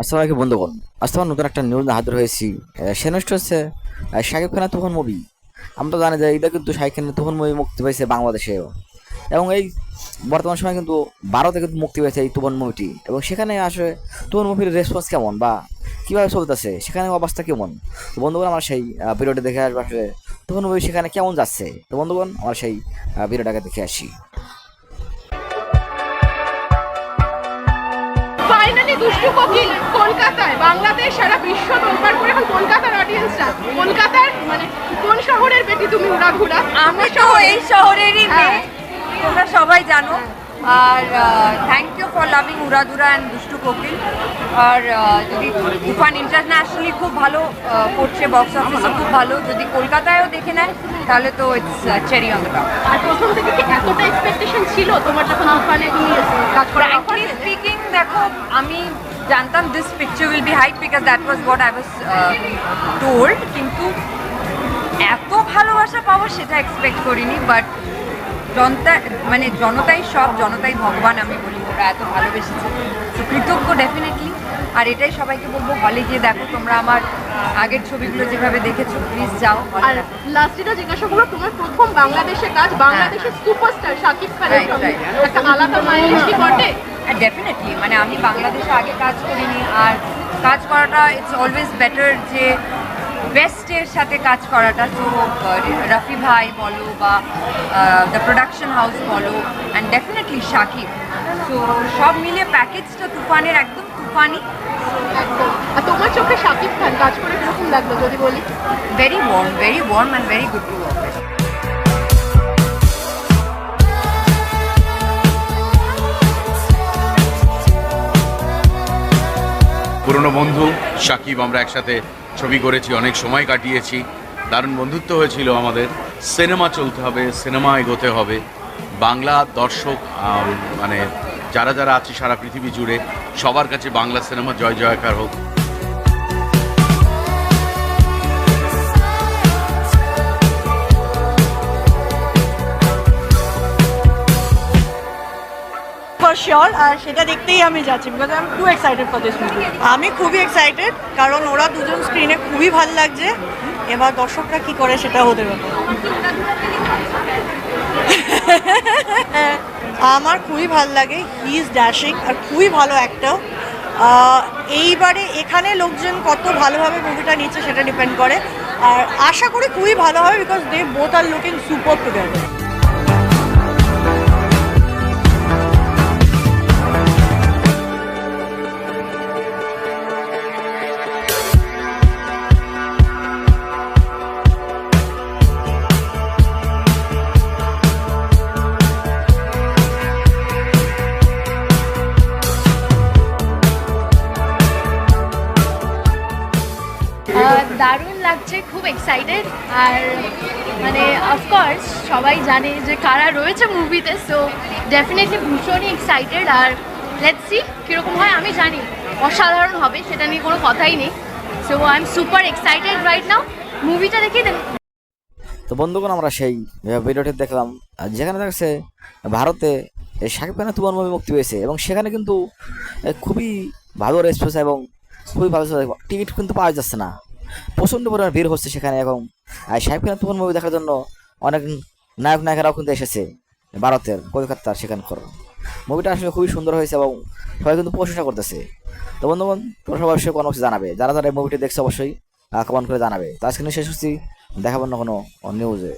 আসসালামু আলাইকুম বন্ধুগণ। তোমার নতুন একটা নিউজ হাজির হয়েছি। আহ, সে নষ্ট হচ্ছে শাকিব খানের তুফান মুভি আমরা তো জানি যে এটা কিন্তু শাকিব খানের তুফান মুভি মুক্তি পেয়েছে বাংলাদেশেও। এবং এই বর্তমান সময় কিন্তু ভারতে কিন্তু মুক্তি পেয়েছে এই তুফান মুভিটি এবং সেখানে আসলে তুফান মুভির রেসপন্স কেমন বা কীভাবে চলতেছে সেখানে অবস্থা কেমন? তো বন্ধুগণ আমার সেই ভিডিওটি দেখে আসবে আসলে তুফান মুভি সেখানে কেমন যাচ্ছে। তো বন্ধুগণ আমার সেই ভিডিওটাকে দেখে আসি। ফাইনালি দুষ্টু কোকিল কলকাতায় বাংলাদেশ সারা বিশ্ব তোলপাড় করে এখন কলকাতার অডিয়েন্সরা কলকাতার মানে কোন শহরের বেটি তুমি উড়া ঘুরা আমি তো এই শহরেরই মেয়ে তোমরা সবাই জানো। আর থ্যাংক ইউ ফর লাভিং উড়াদুরা অ্যান্ড দুষ্টু কোকিল। আর যদি তুফান ইন্টারন্যাশনালি খুব ভালো করছে বক্স অফিসে খুব ভালো। যদি কলকাতায়ও দেখে নেয় তাহলে তো ইটস চেরি অন দ্য আর প্রথম থেকে কি এতটা এক্সপেকটেশন ছিল তোমার যখন তুফানে তুমি কাজ করা আমি জানতাম this picture will be hit because that was what I was told কিন্তু এত ভালোবাসা পাবো সেটা এক্সপেক্ট করিনি বাট জনতা মানে জনতাই সব জনতাই ভগবান আমি বলি ওরা এত ভালোবেসেছে তো কৃতজ্ঞ ডেফিনেটলি আর এটাই সবাইকে বলব হলে গিয়ে দেখো তোমরা আমার আগের ছবিগুলো যেভাবে দেখেছ প্লিজ যাও আর। লাস্টিটা জিজ্ঞাসা করব তোমার প্রথম বাংলাদেশে কাজ বাংলাদেশের সুপারস্টার শাকিব খানের. একটা আলাদা মাইলেজ কি বটে ডেফিনেটলি মানে আমি বাংলাদেশে আগে কাজ করিনি আর কাজ করাটা ইটস অলওয়েজ বেটার যে বেস্টের সাথে কাজ করাটা। তো রফি ভাই বলো বা দ্য প্রোডাকশন হাউস বলো অ্যান্ড ডেফিনেটলি শাকিব তো সব মিলিয়ে প্যাকেজটা তুফানের একদম তুফানি। আর তোমার চোখে শাকিব খান কাজ করে কীরকম লাগল যদি বলি? Very warm very warm and very good to work পুরনো বন্ধু সাকিব, আমরা একসাথে ছবি করেছি, অনেক সময় কাটিয়েছি। দারুণ বন্ধুত্ব হয়েছিল আমাদের। সিনেমা চলতে হবে, সিনেমা এগোতে হবে। বাংলা দর্শক মানে যারা যারা আছে সারা পৃথিবী জুড়ে, সবার কাছে বাংলা সিনেমা জয়, জয়কার হোক। ফর শিওর আর সেটা দেখতেই আমি যাচ্ছি because I am too excited for this movie আমি খুবই এক্সাইটেড কারণ ওরা দুজন স্ক্রিনে খুবই ভালো লাগছে। এবার দর্শকরা কি করে সেটা হতে পারে আমার খুবই ভালো লাগে হি ইজ ড্যাশিং আর খুবই ভালো একটা এইবারে এখানে লোকজন কত ভালোভাবে মুভিটা নিচ্ছে সেটা ডিপেন্ড করে। আর আশা করি খুবই ভালো হবে because they both are looking super together লাগছে, খুব এক্সাইটেড আর মানে অফকোর্স সবাই জানে যে কারা রয়েছে মুভিতে সো ডেফিনেটলি ভীষণই এক্সাইটেড আর লেটস সি কীরকম হয়, আমি জানি। অসাধারণ হবে, সেটা নিয়ে কোনো কথাই নেই। So I am super excited right now মুভিটা দেখি তো বন্ধুগণ, আমরা সেই ভিডিওটি দেখলাম যেখানে দেখছে, ভারতে শাকিব খানের তুমান মুভি মুক্তি পেয়েছে, এবং সেখানে কিন্তু খুবই ভালো রেসপন্স এবং খুবই ভালো টিকিট কিন্তু পাওয়া যাচ্ছে না। প্রচণ্ড পরিমাণ ভিড় হচ্ছে সেখানে এবং আর সাহেব খান তুমান মুভি দেখার জন্য অনেক নায়ক নায়িকারাও কিন্তু এসেছে ভারতের কলকাতার সেখানকার। মুভিটা আসলে খুবই সুন্দর হয়েছে এবং সবাই কিন্তু প্রশংসা করতেছে। তো বন্ধুগণ তোমরা সবাই অবশ্যই কোনো কিছু জানাবে? যারা যারা এই মুভিটি দেখছে অবশ্যই কমেন্ট করে জানাবে। তো আজকে শেষ হচ্ছি দেখাবো না কোনো নিউজে